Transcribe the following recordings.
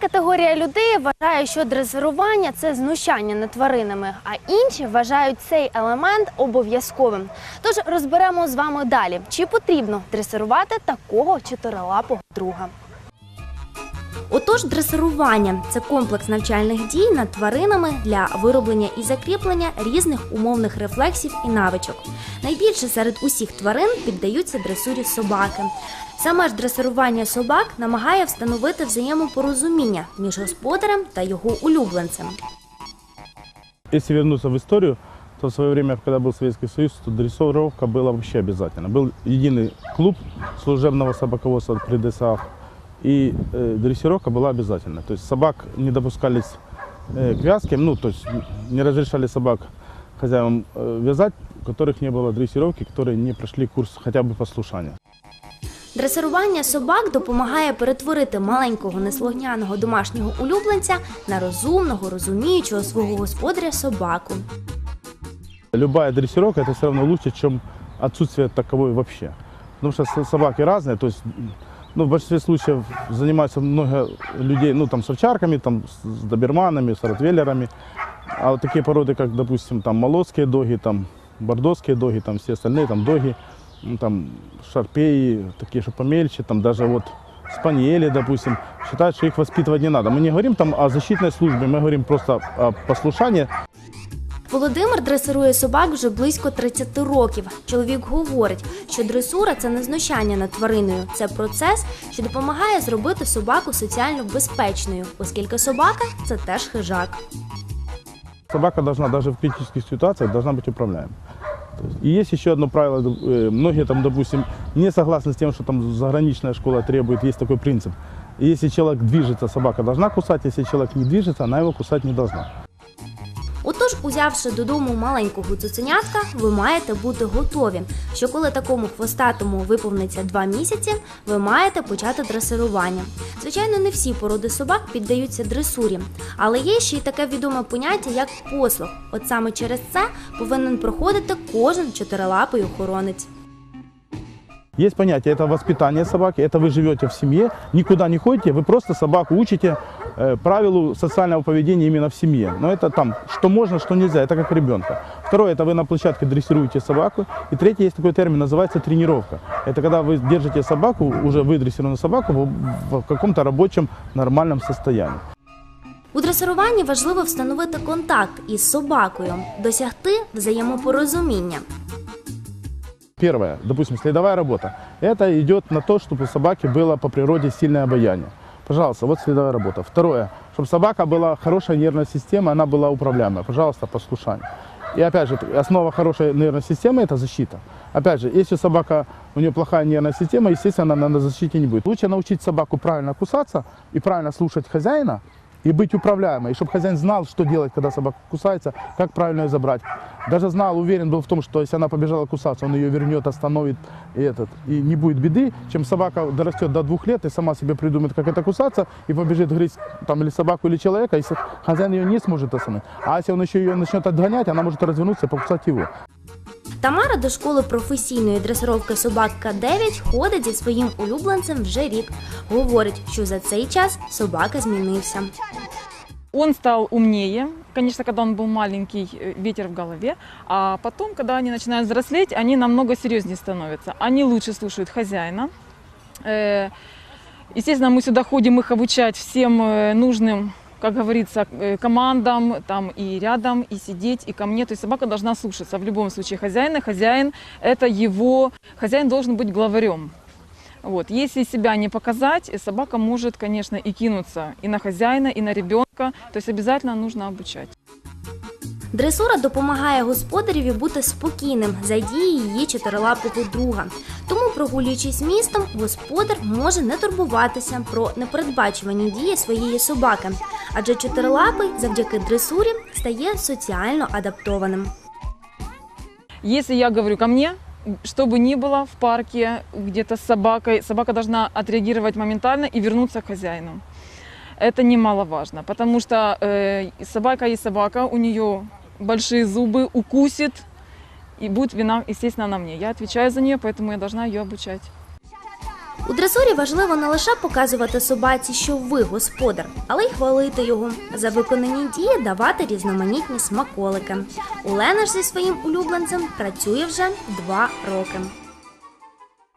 категорія людей вважає, що дресирування це знущання над тваринами, а інші вважають цей елемент обов'язковим. Тож розберемо з вами далі, чи потрібно дресирувати такого чотирилапого друга. Отож, дресирування це комплекс навчальних дій над тваринами для вироблення і закріплення різних умовних рефлексів і навичок. Найбільше серед усіх тварин піддаються дресурі собаки. Саме ж дресирування собак намагає встановити взаємопорозуміння між господарем та його улюбленцем. Если вернуться в историю, то в свое время, когда был Советский Союз, то дрессировка была вообще обязательно. Был единый клуб служебного собаководства при ДСАФ, и э, дрессировка была обязательна. То есть собак не допускались э, к вязке, ну, то есть не разрешали собак хозяевам э, вязать, у которых не было дрессировки, которые не прошли курс хотя бы послушания. Дресирування собак допомагає перетворити маленького неслухняного домашнього улюбленця на розумного, розуміючого свого господаря собаку. Любая дрессировка это все равно лучше, чем отсутствие таковой вообще. Потому что со- собаки разные, то есть ну, в большинстве случаев занимаются много людей, ну там с овчарками, там с с доберманами, с ротвейлерами. А вот такие породы, как, допустим, там молодские доги, там бордоские доги, там все остальные, там доги, ну, там шарпеи, такие, что помельче, там даже вот спаниели, допустим, считают, что их воспитывать не надо. Мы не говорим там о защитной службе, мы говорим просто о послушании, Володимир дресирує собак вже близько 30 років. Чоловік говорить, що дресура це не знущання над твариною, це процес, що допомагає зробити собаку соціально безпечною, оскільки собака це теж хижак. Собака должна даже в критических ситуациях должна быть управляема. То есть- И есть еще одно правило, э, многие там, допустим, не согласны с тем, что там заграничная школа требует, есть такой принцип. Если человек движется, собака должна кусать, если человек не движется, она его кусать не должна. Отож, узявши додому маленького цуценятка, ви маєте бути готові, що коли такому хвостатому виповниться два місяці, ви маєте почати дресирування. Звичайно, не всі породи собак піддаються дресурі, але є ще й таке відоме поняття, як послуг. От саме через це повинен проходити кожен чотирилапий охоронець. Есть понятие, это воспитание собаки, это вы живете в семье, никуда не ходите, вы просто собаку учите э, правилу социального поведения именно в семье. Но это там, что можно, что нельзя, это как ребенка. Второе, это вы на площадке дрессируете собаку. И третье, есть такой термин, называется тренировка. Это когда вы держите собаку, уже выдрессированную собаку, в, в каком-то рабочем нормальном состоянии. У дресируванні важливо встановити контакт із собакою, досягти взаємопорозуміння. Первое, допустим, следовая работа. Это идет на то, чтобы у собаки было по природе сильное обаяние. Пожалуйста, вот следовая работа. Второе, чтобы собака была хорошая нервная система, она была управляемая. Пожалуйста, послушание. И опять же, основа хорошей нервной системы – это защита. Опять же, если собака, у нее плохая нервная система, естественно, она на защите не будет. Лучше научить собаку правильно кусаться и правильно слушать хозяина, и быть управляемой, и чтобы хозяин знал, что делать, когда собака кусается, как правильно ее забрать. Даже знал, уверен был в том, что если она побежала кусаться, он ее вернет, остановит и, этот, и не будет беды, чем собака дорастет до двух лет и сама себе придумает, как это кусаться, и побежит грызть там, или собаку, или человека, если хозяин ее не сможет остановить. А если он еще ее начнет отгонять, она может развернуться и покусать его. Тамара до школи професійної дресировки собак К9 ходить зі своїм улюбленцем вже рік. Говорить, що за цей час собака змінився. Он стал умнее, конечно, когда он был маленький, э, ветер в голове, а потом, когда они начинают взрослеть, они намного серьезнее становятся. Они лучше слушают хозяина. Э, Естественно, мы сюда ходим их обучать всем э, нужным, как говорится, э, командам, там и рядом, и сидеть, и ко мне. То есть собака должна слушаться в любом случае хозяина. Хозяин – это его, хозяин должен быть главарем. Вот. Если себя не показать, э, собака может, конечно, и кинуться и на хозяина, и на ребенка. То есть обязательно нужно обучать. Дресура допомагає господареві бути спокійним за дії її чотирилапого друга. Тому, прогулюючись містом, господар може не турбуватися про непередбачувані дії своєї собаки, адже чотирилапий завдяки дресурі стає соціально адаптованим. Если я говорю ко мне, что бы ни было в парке, где-то с собакой, собака должна отреагировать моментально и вернуться к хозяину. Это немаловажно, потому что э, собака есть собака, у нее большие зубы, укусит, и будет вина, естественно, на мне. Я отвечаю за нее, поэтому я должна ее обучать. У дресурі важливо не лише показувати собаці, що ви господар, але й хвалити його. За виконані дії давати різноманітні смаколики. Олена ж зі своїм улюбленцем працює вже два роки.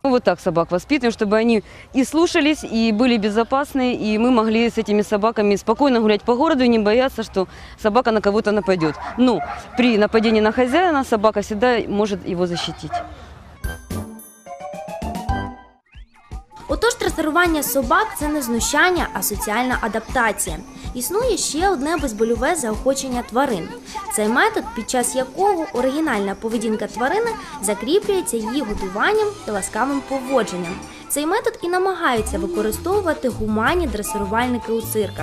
Мы вот так собак воспитываем, чтобы они и слушались, и были безопасны, и мы могли с этими собаками спокойно гулять по городу и не бояться, что собака на кого-то нападет. Но при нападении на хозяина собака всегда может его защитить. Отож, тресирування собак це не знущання, а соціальна адаптація. Існує ще одне безбольове заохочення тварин. Цей метод, під час якого оригінальна поведінка тварини закріплюється її годуванням та ласкавим поводженням. Цей метод і намагаються використовувати гуманні дресирувальники у цирках.